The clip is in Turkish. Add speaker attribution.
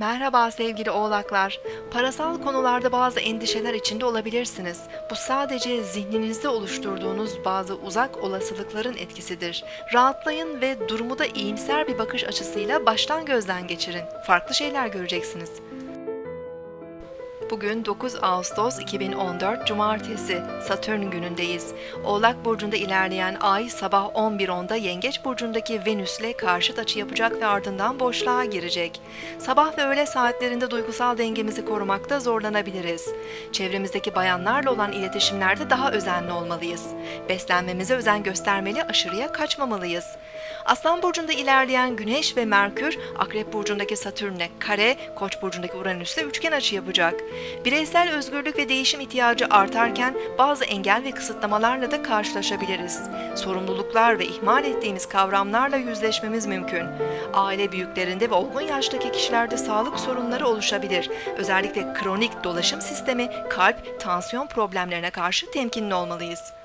Speaker 1: Merhaba sevgili oğlaklar. Parasal konularda bazı endişeler içinde olabilirsiniz. Bu sadece zihninizde oluşturduğunuz bazı uzak olasılıkların etkisidir. Rahatlayın ve durumu da iyimser bir bakış açısıyla baştan gözden geçirin. Farklı şeyler göreceksiniz. Bugün 9 Ağustos 2014 Cumartesi Satürn günündeyiz. Oğlak burcunda ilerleyen ay sabah 11.10'da Yengeç burcundaki Venüs'le karşıt açı yapacak ve ardından boşluğa girecek. Sabah ve öğle saatlerinde duygusal dengemizi korumakta zorlanabiliriz. Çevremizdeki bayanlarla olan iletişimlerde daha özenli olmalıyız. Beslenmemize özen göstermeli, aşırıya kaçmamalıyız. Aslan burcunda ilerleyen Güneş ve Merkür, Akrep burcundaki Satürn'le kare, Koç burcundaki Uranüs'le üçgen açı yapacak. Bireysel özgürlük ve değişim ihtiyacı artarken bazı engel ve kısıtlamalarla da karşılaşabiliriz. Sorumluluklar ve ihmal ettiğimiz kavramlarla yüzleşmemiz mümkün. Aile büyüklerinde ve olgun yaştaki kişilerde sağlık sorunları oluşabilir. Özellikle kronik dolaşım sistemi, kalp, tansiyon problemlerine karşı temkinli olmalıyız.